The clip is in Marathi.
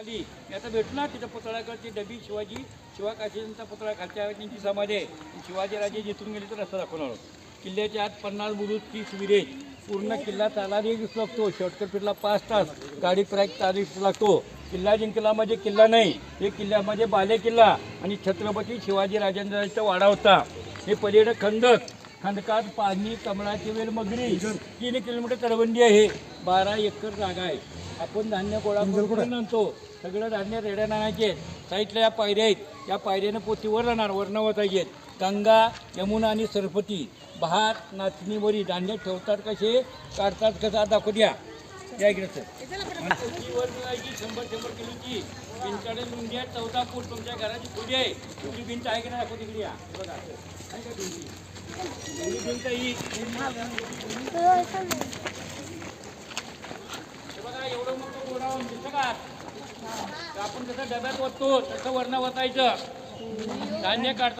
खाली. मी आता भेटलो ना तिथं पुतळ्याकडची डबी शिवाजी शिवा काशींचा पुतळा खालच्या त्यांची समाधी आहे. शिवाजीराजे जिथून गेले तर रस्ता दाखवणार किल्ल्याच्या आत पन्नास बुरुज तीस विरे पूर्ण किल्ला चालायला एक दिवस लागतो शॉर्टकट फिरला पाच तास. गाडी ट्रॅक तारीख लागतो. किल्ला जिंकला म्हणजे किल्ला नाही. हे किल्ल्यामध्ये म्हणजे बाले किल्ला. आणि छत्रपती शिवाजी राजेंद्राचा वाडा होता. हे पर्यटक खंदक खंदकात पाणी कमळाची वेल मगरी तीन किलोमीटर तटबंदी आहे. बारा एकर जागा आहे. आपण धान्य गोळा करून आणतो. सगळं धान्य रेड्या आणायचे साईडला या पायऱ्या आहेत. या पायऱ्यानं पोतीवर राहणार वर्ण वाचायचे गंगा यमुना आणि सरस्वती. भात नाचणीवरी धान्य ठेवतात कसे? काढतात कसं? दाखवू द्या या. इकडे सर. शंभर शंभर किलोची. भिंताडे लुंगी आहे चौदा फूट तुमच्या घराची खोली आहे. तुमची भिंत आहे की नाही दाखवू तिकडे या. बघा. भिंत ही हे बघा एवढं मोठं गोडाऊन दिसतं का तर आपण कसं डब्यात ओततो तसं वरण ओतायचं. धान्य काढतो.